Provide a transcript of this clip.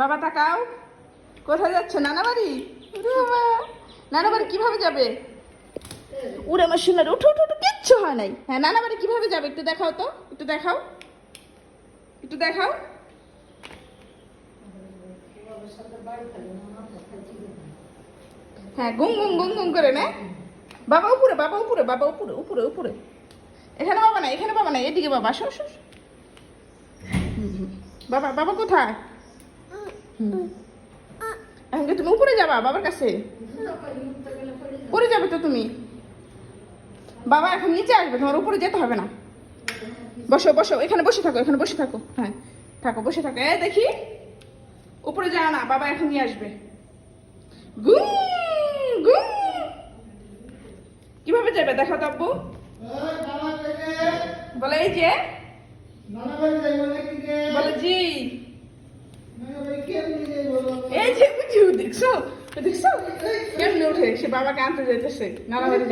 বাবা তাকাও কোথায় যাচ্ছ? নানা বাড়ি নানা বাড়ি কীভাবে যাবে? উড়ে আমার সোনার উঠো উঠো উঠো, কিচ্ছু হয় নাই। হ্যাঁ নানা বাড়ি কীভাবে যাবে? একটু দেখাও তো, একটু দেখাও। একটু দেখাও। হ্যাঁ গুম গুম গুম গুম করে নে। বাবা উপরে বাবা উপরে বাবা উপরে উপরে উপরে। এখানে বাবা না এখানে বাবা না এদিকে বাবা হুম। বাবা বাবা কোথায়। এখন তুমি উপরে যাবা বাবার কাছে? উপরে যাবে তো তুমি। বাবা, এখন নিচে আসবে, তোমার উপরে যেতে হবে না। বসো বসো, এখানে বসে থাকো, এখানে বসে থাকো। হ্যাঁ থাকো, বসে থাকো। এ দেখি, উপরে যাও না, বাবা এখন নিয়ে আসবে। গুম গুম। কীভাবে যাবে? দেখো তো আব্বু। বলে এই যে, বলে জি। বুঝি দেখছ? দেখছ? কেমনে উঠে সে বাবাকে আনতে যাইতেছে। নানা বাড়ি